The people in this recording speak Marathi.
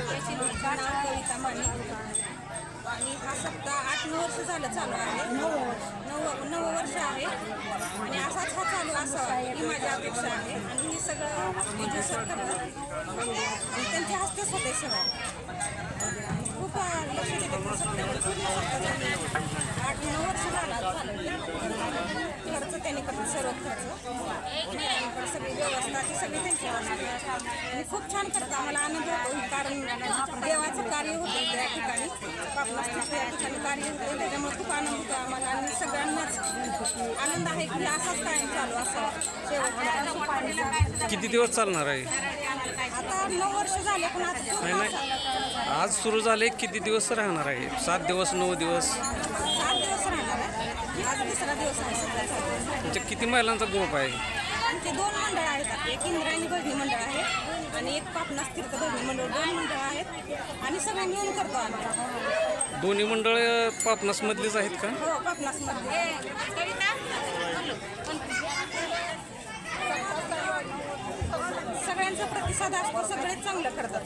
त्याची नाव कविता माने आणि हा सप्ताह आठ नऊ वर्ष झालं चालू आहे. नऊ नऊ वर्ष आहे. आणि असाच हा चालू असावा ही माझी अपेक्षा आहे. आणि हे सगळं करतात त्यांच्या हस्तेच होते सगळं खूप अं, लक्ष देते पण सप्त्यावर पूर्ण सप्ताह त्यांनी आठ नऊ वर्ष झाला झालं खर्च त्यांनी करतात सर्व आणि सगळी व्यवस्था ती सगळी त्यांची खूप छान करतात आम्हाला आनंद होतो कारण देवाचं कार्य होतं त्या ठिकाणी. ठिकाणी कार्य होतं त्याच्यामुळे खूप आनंद होतो आम्हाला. आणि सगळ्यांनाच आनंद आहे की असाच कायम चालू असा किती दिवस चालणार आहे? आता नऊ वर्ष झाले पण आज सुरू झाले. किती दिवस राहणार आहे? सात दिवस नऊ दिवस? सात दिवस राहणार आहे आज तिसरा दिवस आहे म्हणजे किती महिलांचा ग्रुप आहे? आमचे दोन मंडळ आहेत आपले. एक इंद्रायणी भजनी मंडळ आहे आणि एक पापनास तीर्थ भजनी मंडळ. दोन मंडळ आहेत आणि सगळे मिळून करतो आम्ही. दोन्ही मंडळ पापनासमधलीच आहेत का? हो सगळ्यांचा प्रतिसाद असतो सगळेच चांगलं करतात.